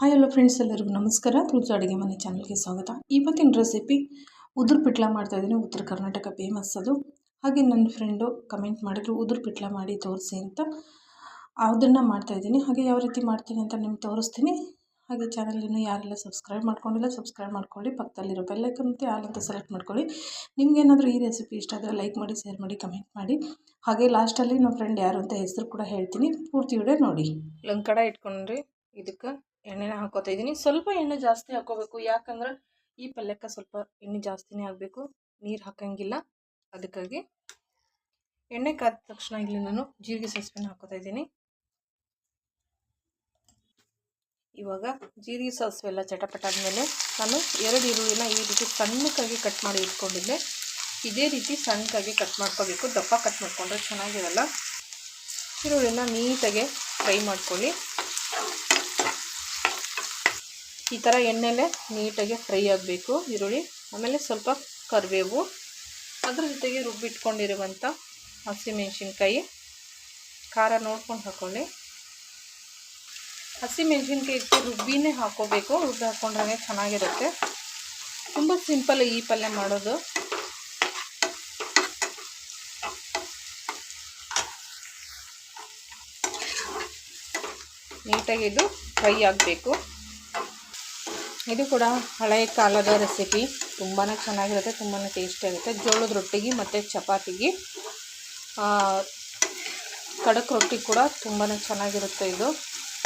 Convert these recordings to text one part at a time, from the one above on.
Hi hello friends ಎಲ್ಲರಿಗೂ ನಮಸ್ಕಾರ. ತುಳಸಿ ಅಡುಗೆ ಮನೆ ಚಾನಲ್ಗೆ ಸ್ವಾಗತ. ಇವತ್ತಿನ ರೆಸಿಪಿ ಉದುರು ಪಿಟ್ಲ ಮಾಡ್ತಾಯಿದ್ದೀನಿ ಉತ್ತರ ಕರ್ನಾಟಕ ಫೇಮಸ್ ಅದು. ಹಾಗೆ ನನ್ನ ಫ್ರೆಂಡು ಕಮೆಂಟ್ ಮಾಡಿದ್ರು, ಉದುರು ಪಿಟ್ಲ ಮಾಡಿ ತೋರಿಸಿ ಅಂತ. ಅದನ್ನು ಮಾಡ್ತಾಯಿದ್ದೀನಿ ಹಾಗೆ ಯಾವ ರೀತಿ ಮಾಡ್ತೀನಿ ಅಂತ ನಿಮ್ಗೆ ತೋರಿಸ್ತೀನಿ. ಹಾಗೆ ಚಾನಲನ್ನು ಯಾರೆಲ್ಲ ಸಬ್ಸ್ಕ್ರೈಬ್ ಮಾಡ್ಕೊಂಡಿಲ್ಲ ಸಬ್ಸ್ಕ್ರೈಬ್ ಮಾಡ್ಕೊಳ್ಳಿ. ಪಕ್ಕದಲ್ಲಿರೋ ಬೆಲ್ಲೈಕನ್ ಮತ್ತು ಆಲ್ ಅಂತ ಸೆಲೆಕ್ಟ್ ಮಾಡ್ಕೊಳ್ಳಿ. ನಿಮಗೇನಾದರೂ ಈ ರೆಸಿಪಿ ಇಷ್ಟ ಆದರೆ ಲೈಕ್ ಮಾಡಿ ಶೇರ್ ಮಾಡಿ ಕಮೆಂಟ್ ಮಾಡಿ. ಹಾಗೆ ಲಾಸ್ಟಲ್ಲಿ ನಮ್ಮ ಫ್ರೆಂಡ್ ಯಾರು ಅಂತ ಹೆಸರು ಕೂಡ ಹೇಳ್ತೀನಿ. ಪೂರ್ತಿ ವಿಡಿಯೋ ನೋಡಿ. ಲಂಕಡ ಕಡೆ ಇಟ್ಕೊಂಡ್ರಿ. ಇದಕ್ಕೆ ಎಣ್ಣೆನ ಹಾಕೋತಾ ಇದ್ದೀನಿ. ಸ್ವಲ್ಪ ಎಣ್ಣೆ ಜಾಸ್ತಿ ಹಾಕೋಬೇಕು. ಯಾಕಂದ್ರೆ ಈ ಪಲ್ಯಕ್ಕೆ ಸ್ವಲ್ಪ ಎಣ್ಣೆ ಜಾಸ್ತಿನೇ ಆಗಬೇಕು. ನೀರು ಹಾಕಂಗಿಲ್ಲ. ಅದಕ್ಕಾಗಿ ಎಣ್ಣೆ ಕಾದ ತಕ್ಷಣ ಇಲ್ಲಿ ನಾನು ಜೀರಿಗೆ ಸಾಸಿವೆನ ಹಾಕೋತಾ ಇದ್ದೀನಿ. ಇವಾಗ ಜೀರಿಗೆ ಸಾಸಿವೆ ಎಲ್ಲ ಚಟಪಟ ಆದಮೇಲೆ ನಾನು ಎರಡು ಈರುಳ್ಳಿನ ಈ ರೀತಿ ಸಣ್ಣಕ್ಕಾಗಿ ಕಟ್ ಮಾಡಿ ಇಟ್ಕೊಂಡಿದ್ದೆ. ಇದೇ ರೀತಿ ಸಣ್ಣಕ್ಕಾಗಿ ಕಟ್ ಮಾಡ್ಕೋಬೇಕು. ದಪ್ಪ ಕಟ್ ಮಾಡಿಕೊಂಡ್ರೆ ಚೆನ್ನಾಗಿರಲ್ಲ. ಈರುಳ್ಳಿನ ನೀಟಾಗಿ ಫ್ರೈ ಮಾಡ್ಕೊಳ್ಳಿ. ಈ ಥರ ಎಣ್ಣೆಲೆ ನೀಟಾಗಿ ಫ್ರೈ ಆಗಬೇಕು, ಈರುಳ್ಳಿ, ಆಮೇಲೆ ಸ್ವಲ್ಪ ಕರಿಬೇವು. ಅದ್ರ ಜೊತೆಗೆ ರುಬ್ಬಿಟ್ಕೊಂಡಿರುವಂಥ ಹಸಿಮೆಣ್ಸಿನ್ಕಾಯಿ. ಖಾರ ನೋಡ್ಕೊಂಡು ಹಾಕ್ಕೊಳ್ಳಿ ಹಸಿಮೆಣ್ಸಿನ್ಕಾಯಿ ರುಬ್ಬಿನೇ ಹಾಕ್ಕೋಬೇಕು ರುಬ್ಬಿ ಹಾಕ್ಕೊಂಡ್ರೆ ಚೆನ್ನಾಗಿರುತ್ತೆ. ತುಂಬ ಸಿಂಪಲ್ ಈ ಪಲ್ಯ ಮಾಡೋದು. ನೀಟಾಗಿ ಇದು ಫ್ರೈ ಆಗಬೇಕು. ಇದು ಕೂಡ ಹಳೆಯ ಕಾಲದ ರೆಸಿಪಿ ತುಂಬಾ ಚೆನ್ನಾಗಿರುತ್ತೆ ತುಂಬಾ ಟೇಸ್ಟಿಯಾಗುತ್ತೆ ಜೋಳದ ರೊಟ್ಟಿಗೆ ಮತ್ತು ಚಪಾತಿಗೆ. ಕಡಕ್ ರೊಟ್ಟಿ ಕೂಡ ತುಂಬಾ ಚೆನ್ನಾಗಿರುತ್ತೆ ಇದು.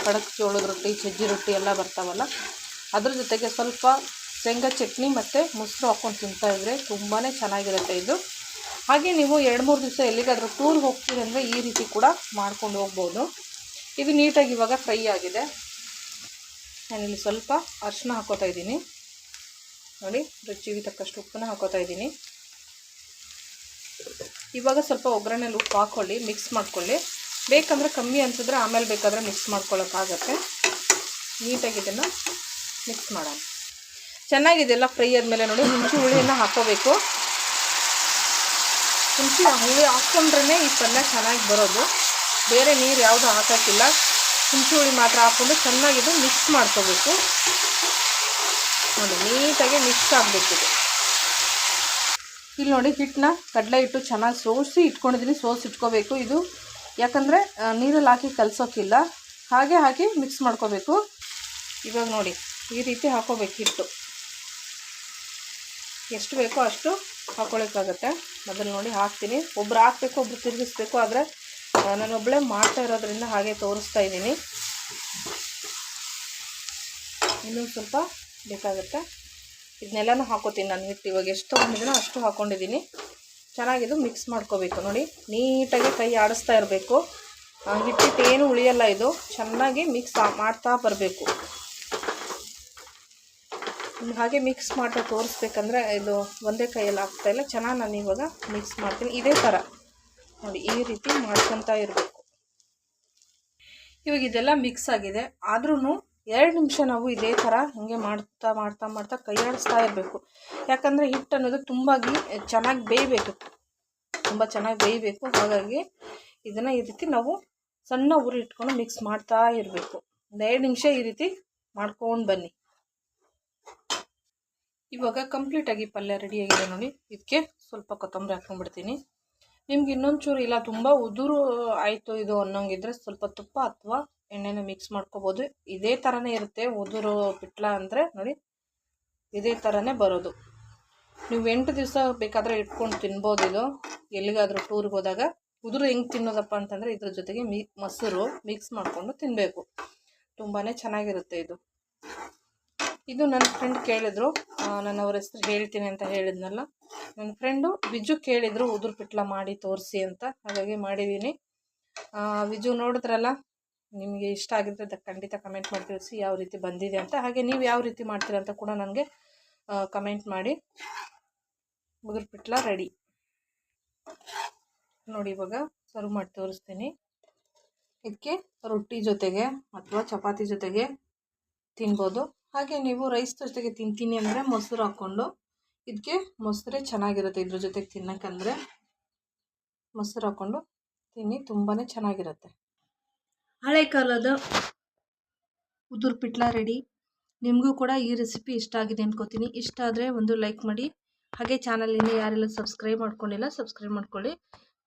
ಕಡಕ್ ಜೋಳದ ರೊಟ್ಟಿ, ಸಜ್ಜಿ ರೊಟ್ಟಿ ಎಲ್ಲ ಬರ್ತಾವಲ್ಲ. ಅದ್ರ ಜೊತೆಗೆ ಸ್ವಲ್ಪ ಶೇಂಗಾ ಚಟ್ನಿ ಮತ್ತು ಮೊಸರು ಹಾಕ್ಕೊಂಡು ತಿಂತಾಯಿದ್ರೆ ತುಂಬಾ ಚೆನ್ನಾಗಿರುತ್ತೆ ಇದು. ಹಾಗೆ ನೀವು ಎರಡು ಮೂರು ದಿವಸ ಎಲ್ಲಿಗಾದರೂ ಟೂರ್ಗೆ ಹೋಗ್ತೀರಿ ಅಂದರೆ ಈ ರೀತಿ ಕೂಡ ಮಾಡ್ಕೊಂಡು ಹೋಗ್ಬೋದು. ಇದು ನೀಟಾಗಿ ಇವಾಗ ಫ್ರೈ ಆಗಿದೆ. ನಾನಿಲ್ಲಿ ಸ್ವಲ್ಪ ಅರಿಶಿನ ಹಾಕೋತಾ ಇದ್ದೀನಿ. ನೋಡಿ, ರುಚಿಗೆ ತಕ್ಕಷ್ಟು ಉಪ್ಪನ್ನ ಹಾಕೋತಾ ಇದ್ದೀನಿ. ಇವಾಗ ಸ್ವಲ್ಪ ಒಗ್ಗರಣೆಲಿ ಉಪ್ಪು ಹಾಕ್ಕೊಳ್ಳಿ ಮಿಕ್ಸ್ ಮಾಡ್ಕೊಳ್ಳಿ. ಬೇಕಂದರೆ ಕಮ್ಮಿ ಅನ್ಸಿದ್ರೆ ಆಮೇಲೆ ಬೇಕಾದರೆ ಮಿಕ್ಸ್ ಮಾಡ್ಕೊಳ್ಳೋಕ್ಕಾಗತ್ತೆ ನೀಟಾಗಿ ಇದನ್ನು ಮಿಕ್ಸ್ ಮಾಡೋಣ. ಚೆನ್ನಾಗಿದೆಲ್ಲ ಫ್ರೈ ಆದಮೇಲೆ ನೋಡಿ, ಹುಣಸೆ ಹುಳಿಯನ್ನು ಹಾಕೋಬೇಕು. ಹುಣಸೆ ಹುಳಿ ಹಾಕ್ಕೊಂಡ್ರೇ ಈ ಪಲ್ಯ ಚೆನ್ನಾಗಿ ಬರೋದು. ಬೇರೆ ನೀರು ಯಾವುದು ಹಾಕೋಕ್ಕಿಲ್ಲ. ಹುಣಸೆ ಹುಳಿ ಮಾತ್ರ ಹಾಕ್ಕೊಂಡು ಚೆನ್ನಾಗಿದು ಮಿಕ್ಸ್ ಮಾಡ್ಕೋಬೇಕು. ನೋಡಿ, ನೀಟಾಗಿ ಮಿಕ್ಸ್ ಆಗಬೇಕು ಇದು. ಇಲ್ಲಿ ನೋಡಿ, ಹಿಟ್ಟನ್ನ ಕಡಲೆ ಹಿಟ್ಟು ಚೆನ್ನಾಗಿ ಸೋಸಿ ಇಟ್ಕೊಂಡಿದ್ದೀನಿ, ಸೋಸಿ ಇಟ್ಕೋಬೇಕು ಇದು. ಯಾಕಂದರೆ ನೀರಲ್ಲಿ ಹಾಕಿ ಕಲಸೋಕ್ಕಿಲ್ಲ ಹಾಗೆ ಹಾಕಿ ಮಿಕ್ಸ್ ಮಾಡ್ಕೋಬೇಕು. ಇವಾಗ ನೋಡಿ, ಈ ರೀತಿ ಹಾಕೋಬೇಕು ಹಿಟ್ಟು. ಎಷ್ಟು ಬೇಕೋ ಅಷ್ಟು ಹಾಕ್ಕೊಳಕ್ಕಾಗತ್ತೆ ಮೊದಲು ನೋಡಿ, ಹಾಕ್ತೀನಿ. ಒಬ್ರು ಹಾಕ್ಬೇಕು, ಒಬ್ರು ತಿರುಗಿಸ್ಬೇಕು, ಆದರೆ ನಾನು ಒಬ್ಬಳೇ ಮಾಡ್ತಾ ಇರೋದ್ರಿಂದ ಹಾಗೆ ತೋರಿಸ್ತಾ ಇದ್ದೀನಿ. ಇನ್ನೊಂದು ಸ್ವಲ್ಪ ಬೇಕಾಗುತ್ತೆ. ಇದನ್ನೆಲ್ಲನೂ ಹಾಕೋತೀನಿ ನಾನು ಹಿಟ್ಟು ಇವಾಗ ಎಷ್ಟು ತೊಗೊಂಡಿದ್ದೀನೋ ಅಷ್ಟು ಹಾಕ್ಕೊಂಡಿದ್ದೀನಿ ಚೆನ್ನಾಗಿದು ಮಿಕ್ಸ್ ಮಾಡ್ಕೋಬೇಕು ನೋಡಿ. ನೀಟಾಗಿ ಕೈ ಆಡಿಸ್ತಾ ಇರಬೇಕು. ಹಿಟ್ಟಿಟ್ಟು ಏನು ಉಳಿಯಲ್ಲ ಇದು. ಚೆನ್ನಾಗಿ ಮಿಕ್ಸ್ ಮಾಡ್ತಾ ಬರಬೇಕು. ಹಾಗೆ ಮಿಕ್ಸ್ ಮಾಡ್ತಾ ತೋರಿಸ್ಬೇಕಂದ್ರೆ ಇದು ಒಂದೇ ಕೈಯಲ್ಲಿ ಆಗ್ತಾಯಿಲ್ಲ ಚೆನ್ನಾಗಿ ನಾನು ಇವಾಗ ಮಿಕ್ಸ್ ಮಾಡ್ತೀನಿ. ಇದೇ ಥರ. ನೋಡಿ ಈ ರೀತಿ ಮಾಡ್ಕೊತಾ ಇರಬೇಕು. ಇವಾಗ ಇದೆಲ್ಲ ಮಿಕ್ಸ್ ಆಗಿದೆ. ಆದ್ರೂ ಎರಡು ನಿಮಿಷ ನಾವು ಇದೇ ಥರ ಹಿಂಗೆ ಮಾಡ್ತಾ ಮಾಡ್ತಾ ಮಾಡ್ತಾ ಕೈಯಾಡಿಸ್ತಾ ಇರಬೇಕು. ಯಾಕಂದರೆ ಹಿಟ್ಟು ಅನ್ನೋದು ತುಂಬಾಗಿ ಚೆನ್ನಾಗಿ ಬೇಯಬೇಕು. ತುಂಬ ಚೆನ್ನಾಗಿ ಬೇಯಬೇಕು. ಹಾಗಾಗಿ ಇದನ್ನು ಈ ರೀತಿ ನಾವು ಸಣ್ಣ ಉರಿ ಇಟ್ಕೊಂಡು ಮಿಕ್ಸ್ ಮಾಡ್ತಾ ಇರಬೇಕು. ಒಂದು ಎರಡು ನಿಮಿಷ ಈ ರೀತಿ ಮಾಡ್ಕೊಂಡು ಬನ್ನಿ. ಇವಾಗ ಕಂಪ್ಲೀಟಾಗಿ ಪಲ್ಯ ರೆಡಿಯಾಗಿದೆ ನೋಡಿ. ಇದಕ್ಕೆ ಸ್ವಲ್ಪ ಕೊತ್ತಂಬರಿ ಹಾಕ್ಕೊಂಡ್ಬಿಡ್ತೀನಿ. ನಿಮ್ಗೆ ಇನ್ನೊಂದು ಚೂರು ಇಲ್ಲ, ತುಂಬ ಉದುರು ಆಯಿತು ಇದು ಅನ್ನೋಂಗಿದ್ರೆ ಸ್ವಲ್ಪ ತುಪ್ಪ ಅಥವಾ ಎಣ್ಣೆನ ಮಿಕ್ಸ್ ಮಾಡ್ಕೋಬೋದು. ಇದೇ ಥರನೇ ಇರುತ್ತೆ, ಉದುರು ಪಿಟ್ಲ ಅಂದರೆ ನೋಡಿ, ಇದೇ ಥರನೇ ಬರೋದು. ನೀವು ಎಂಟು ದಿವಸ ಬೇಕಾದರೆ ಇಟ್ಕೊಂಡು ತಿನ್ಬೋದು ಇದು. ಎಲ್ಲಿಗಾದರೂ ಟೂರ್ಗೆ ಹೋದಾಗ. ಉದುರು ಹೆಂಗೆ ತಿನ್ನೋದಪ್ಪ ಅಂತಂದರೆ ಇದ್ರ ಜೊತೆಗೆ ಮಿ, ಮೊಸರು ಮಿಕ್ಸ್ ಮಾಡಿಕೊಂಡು ತಿನ್ನಬೇಕು ತುಂಬಾ ಚೆನ್ನಾಗಿರುತ್ತೆ ಇದು. ಇದು ನನ್ನ ಫ್ರೆಂಡ್ ಕೇಳಿದ್ರು. ನಾನು ಅವ್ರ ಹೆಸ್ರು ಹೇಳ್ತೀನಿ ಅಂತ ಹೇಳಿದ್ನಲ್ಲ. ನನ್ನ ಫ್ರೆಂಡು ವಿಜು ಕೇಳಿದರು, ಉದುರು ಪಿಟ್ಲ ಮಾಡಿ ತೋರಿಸಿ ಅಂತ. ಹಾಗಾಗಿ ಮಾಡಿದ್ದೀನಿ ವಿಜು ನೋಡಿದ್ರಲ್ಲ, ನಿಮಗೆ ಇಷ್ಟ ಆಗಿದ್ರೆ ಖಂಡಿತ ಕಮೆಂಟ್ ಮಾಡಿ ತಿಳಿಸಿ ಯಾವ ರೀತಿ ಬಂದಿದೆ ಅಂತ. ಹಾಗೆ ನೀವು ಯಾವ ರೀತಿ ಮಾಡ್ತೀರ ಅಂತ ಕೂಡ ನನಗೆ ಕಮೆಂಟ್ ಮಾಡಿ. ಉದುರು ಪಿಟ್ಲ ರೆಡಿ ನೋಡಿ ಇವಾಗ ಸರ್ವ್ ಮಾಡಿ ತೋರಿಸ್ತೀನಿ. ಇದಕ್ಕೆ ರೊಟ್ಟಿ ಜೊತೆಗೆ ಅಥವಾ ಚಪಾತಿ ಜೊತೆಗೆ ತಿನ್ಬೋದು. ಹಾಗೆ ನೀವು ರೈಸ್ ಜೊತೆಗೆ ತಿಂತೀನಿ ಅಂದರೆ ಮೊಸರು ಹಾಕ್ಕೊಂಡು ಇದಕ್ಕೆ ಮೊಸರೇ ಚೆನ್ನಾಗಿರುತ್ತೆ ಇದ್ರ ಜೊತೆಗೆ ತಿನ್ನೋಕ್ಕಂದರೆ ಮೊಸರು ಹಾಕ್ಕೊಂಡು ತಿನ್ನಿ ತುಂಬಾ ಚೆನ್ನಾಗಿರುತ್ತೆ. ಹಳೆ ಕಾಲದ ಉದುರು ಪಿಟ್ಲ ರೆಡಿ. ನಿಮಗೂ ಕೂಡ ಈ ರೆಸಿಪಿ ಇಷ್ಟ ಆಗಿದೆ ಅನ್ಕೋತೀನಿ. ಇಷ್ಟ ಆದರೆ ಒಂದು ಲೈಕ್ ಮಾಡಿ. ಹಾಗೆ ಚಾನಲಿನ ಯಾರೆಲ್ಲ ಸಬ್ಸ್ಕ್ರೈಬ್ ಮಾಡ್ಕೊಂಡಿಲ್ಲ ಸಬ್ಸ್ಕ್ರೈಬ್ ಮಾಡ್ಕೊಳ್ಳಿ.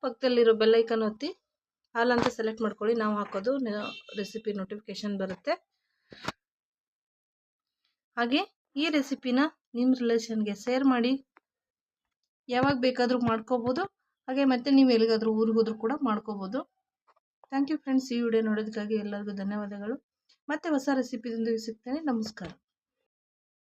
ಪಕ್ಕದಲ್ಲಿರೋ ಬೆಲ್ಲೈಕನ್ ಒತ್ತಿ. ಹಾಲು ಅಂತ ಸೆಲೆಕ್ಟ್ ಮಾಡ್ಕೊಳ್ಳಿ. ನಾವು ಹಾಕೋದು ರೆಸಿಪಿ ನೋಟಿಫಿಕೇಷನ್ ಬರುತ್ತೆ. ಹಾಗೆ ಈ ರೆಸಿಪಿನ ನಿಮ್ಮ ರಿಲೇಷನ್ಗೆ ಶೇರ್ ಮಾಡಿ. ಯಾವಾಗ ಬೇಕಾದರೂ ಮಾಡ್ಕೋಬೋದು. ಹಾಗೆ ಮತ್ತೆ ನೀವು ಎಲ್ಲಿಗಾದರೂ ಊರಿಗೆ ಹೋದರೂ ಕೂಡ ಮಾಡ್ಕೋಬೋದು. ಥ್ಯಾಂಕ್ ಯು ಫ್ರೆಂಡ್ಸ್ ಈ ವಿಡಿಯೋ ನೋಡೋದಕ್ಕಾಗಿ ಎಲ್ಲರಿಗೂ ಧನ್ಯವಾದಗಳು. ಮತ್ತೆ ಹೊಸ ರೆಸಿಪಿದೊಂದಿಗೆ ಸಿಗ್ತೇನೆ. ನಮಸ್ಕಾರ.